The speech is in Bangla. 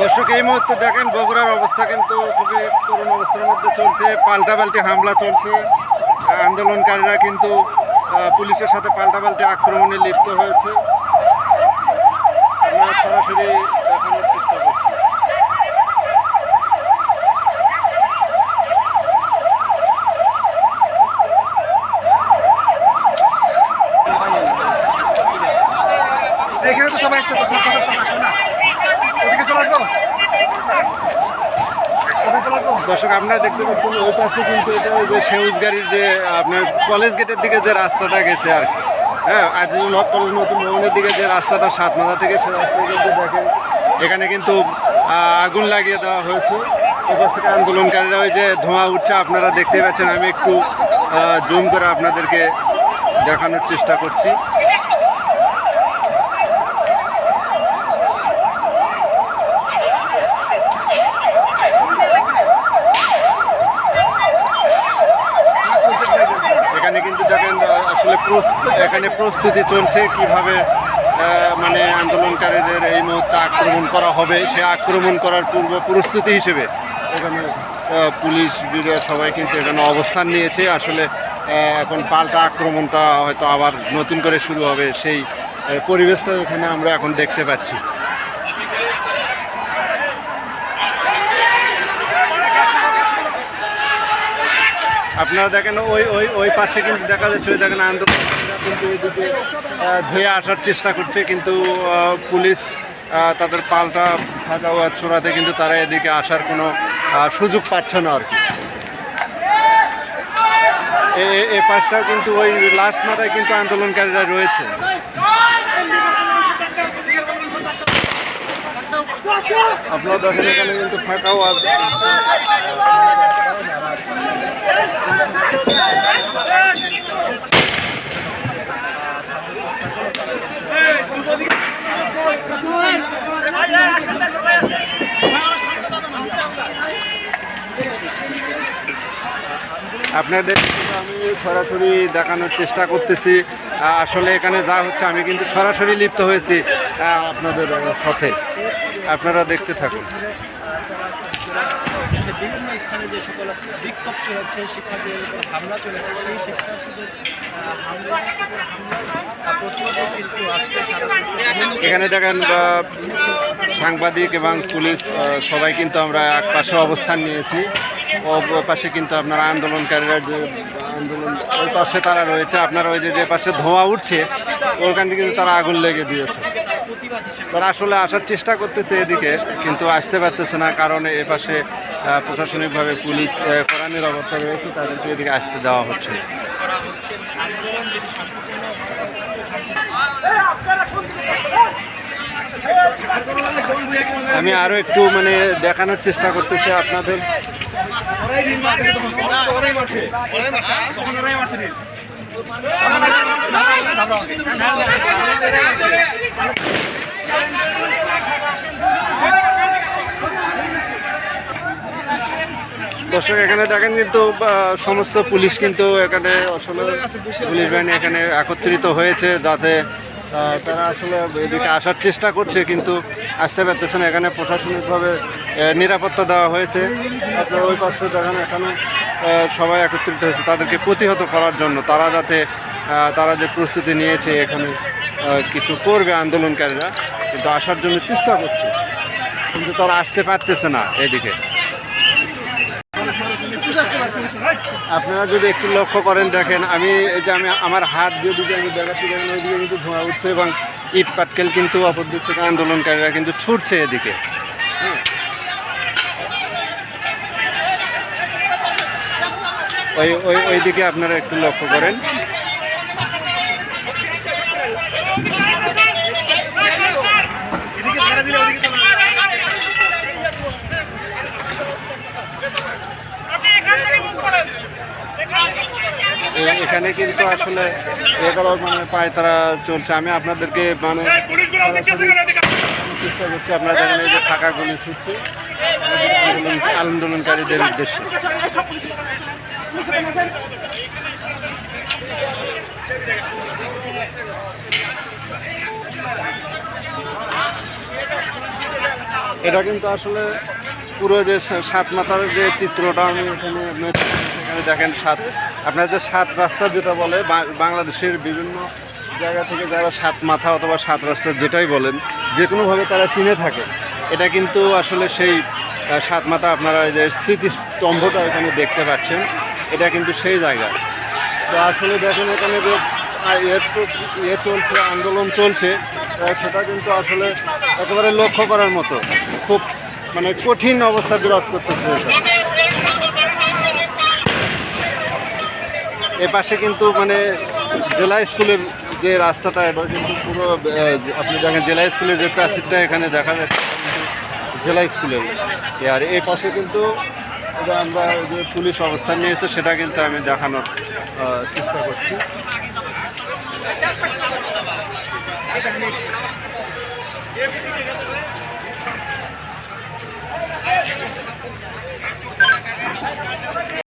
দর্শক, এই মুহূর্তে দেখেন বগুড়ার অবস্থা কিন্তু খুবই করুণ অবস্থার মধ্যে চলছে। পাল্টাপাল্টি হামলা চলছে। আন্দোলনকারীরা কিন্তু পুলিশের সাথে পাল্টাপাল্টি আক্রমণে লিপ্ত হয়েছে। আমরা সরাসরি দেখানোর চেষ্টা করছি। এখানে তো সবাই একসাথে, সব কথা সব না। দর্শক, আপনারা দেখতে পাচ্ছেন ওই পাশে কিন্তু এটা ওই যে সেউজ গাড়ির যে, আপনার কলেজ গেটের দিকে যে রাস্তাটা গেছে আর। হ্যাঁ আজিজুল হক কলেজ নতুন ভবনের দিকে যে রাস্তাটা সাত মাথা থেকে সে রাস্তা কিন্তু দেখেন এখানে কিন্তু আগুন লাগিয়ে দেওয়া হয়েছে। এপাশ থেকে আন্দোলনকারীরা ওই যে ধোঁয়া উঠছে, আপনারা দেখতে পাচ্ছেন। আমি একটু জুম করে আপনাদেরকে দেখানোর চেষ্টা করছি এখানে কিন্তু দেখেন আসলে এখানে প্রস্তুতি চলছে, কীভাবে মানে আন্দোলনকারীদের এই মুহূর্তে আক্রমণ করা হবে। সে আক্রমণ করার পূর্ব প্রস্তুতি হিসেবে এখানে পুলিশ বিরোধ সবাই কিন্তু এখানে অবস্থান নিয়েছে। আসলে এখন পাল্টা আক্রমণটা হয়তো আবার নতুন করে শুরু হবে, সেই পরিবেশটা এখানে আমরা এখন দেখতে পাচ্ছি। আপনারা দেখেন ওই ওই ওই পাশে কিন্তু দেখা যাচ্ছে, ওই দেখেন আন্দোলনকারীরা কিন্তু ধুয়ে আসার চেষ্টা করছে, কিন্তু পুলিশ তাদের পাল্টা ফাঁকা ছোড়াতে কিন্তু তারা এদিকে আসার কোনো সুযোগ পাচ্ছে না আর কি। এ- পাশটাও কিন্তু ওই লাস্ট মাথায় কিন্তু আন্দোলনকারীরা রয়েছে। আপনার দেখেন এখানে কিন্তু ফাঁকাও আছে আপনাদের আমি সরাসরি দেখানোর চেষ্টা করতেছি। আসলে এখানে যা হচ্ছে আমি কিন্তু সরাসরি লিপ্ত হয়েছি আপনাদের সাথে। আপনারা দেখতে থাকুন। দেশের বিভিন্ন স্থানে যে সকল বিক্ষোভ চলেছে শিক্ষার্থীদের উপর হামলা চলেছে সেই শিক্ষার্থীদের আহ, হামলার উপর হামলার আহ, প্রতিবাদে কিন্তু আজকে সারা দেশে এখানে দেখেন সাংবাদিক এবং পুলিশ সবাই কিন্তু আমরা এক পাশে অবস্থান নিয়েছি। পাশে কিন্তু আপনারা আন্দোলনকারীরা যে আন্দোলন, ওই পাশে তারা রয়েছে। আপনার ওই যে পাশে ধোঁয়া উঠছে ওখান থেকে কিন্তু তারা আগুন লেগে দিয়েছে। তারা আসলে আসার চেষ্টা করতেছে এদিকে, কিন্তু আসতে পারতেছে না, কারণ এ পাশে প্রশাসনিকভাবে পুলিশ কড়া নিরাপত্তা রয়েছে, তাদেরকে এদিকে আসতে দেওয়া হচ্ছে। আমি আরও একটু মানে দেখানোর চেষ্টা করতেছি আপনাদের। দর্শক এখানে দেখেন কিন্তু সমস্ত পুলিশ কিন্তু এখানে আসলে পুলিশ বাহিনী এখানে একত্রিত হয়েছে যাতে তারা আসলে এদিকে আসার চেষ্টা করছে কিন্তু আসতে পারতেছে না। এখানে প্রশাসনিকভাবে নিরাপত্তা দেওয়া হয়েছে। আপনার ওই পাশে দেখেন এখানে। সবাই একত্রিত হয়েছে। তাদেরকে প্রতিহত করার জন্য তারা যাতে তারা যে প্রস্তুতি নিয়েছে এখানে কিছু করবে আন্দোলনকারীরা, কিন্তু আসার জন্য চেষ্টা করছে। কিন্তু তারা আসতে পারতেছে না এদিকে। আপনারা যদি একটু লক্ষ্য করেন, দেখেন, আমি এই যে আমি, আমার হাত দিয়ে দিকে আমি দেখাচ্ছি, দেখেন, ওইদিকে কিন্তু ধোঁয়া উঠছে এবং ইট পাটকেল কিন্তু অপর দিক থেকে আন্দোলনকারীরা কিন্তু ছুটছে এদিকে। ওই ওই ওই দিকে আপনারা একটু লক্ষ্য করেন। এখানে কিন্তু আসলে এগুলো মানে পায়তারা চলছে। আমি আপনাদেরকে মানে চেষ্টা করছি আপনারা দেখেন এই যে ফাঁকাগুলি ছুটছে আন্দোলনকারীদের উদ্দেশ্যে এটা কিন্তু আসলে পুরো যে সাত মাথার যে চিত্রটা আমি এখানে এখানে দেখেন সাত। আপনার যে সাত রাস্তা যেটা বলে বাংলাদেশের বিভিন্ন জায়গা থেকে যারা সাত মাথা অথবা সাত রাস্তা যেটাই বলেন যে কোনোভাবে তারা চিনে থাকে। এটা কিন্তু আসলে সেই সাত মাথা আপনারা যে স্মৃতিস্তম্ভটা এখানে দেখতে পাচ্ছেন। এটা কিন্তু সেই জায়গা। তো আসলে দেখেন এখানে যে ইয়ে ইয়ে চলছে, আন্দোলন চলছে সেটা কিন্তু আসলে একেবারে লক্ষ্য করার মতো। খুব মানে কঠিন অবস্থা বিরাজ করতেছে। এ পাশে কিন্তু মানে জেলা স্কুলের যে রাস্তাটা, এবার কিন্তু পুরো আপনি দেখেন জেলা স্কুলের যে প্রাচীরটা এখানে দেখা যাচ্ছে, জেলা স্কুলের। এ আর এই পাশে কিন্তু আমরা যে পুলিশ অবস্থান নিয়েছে সেটা কিন্তু আমি দেখানোর চেষ্টা করছি।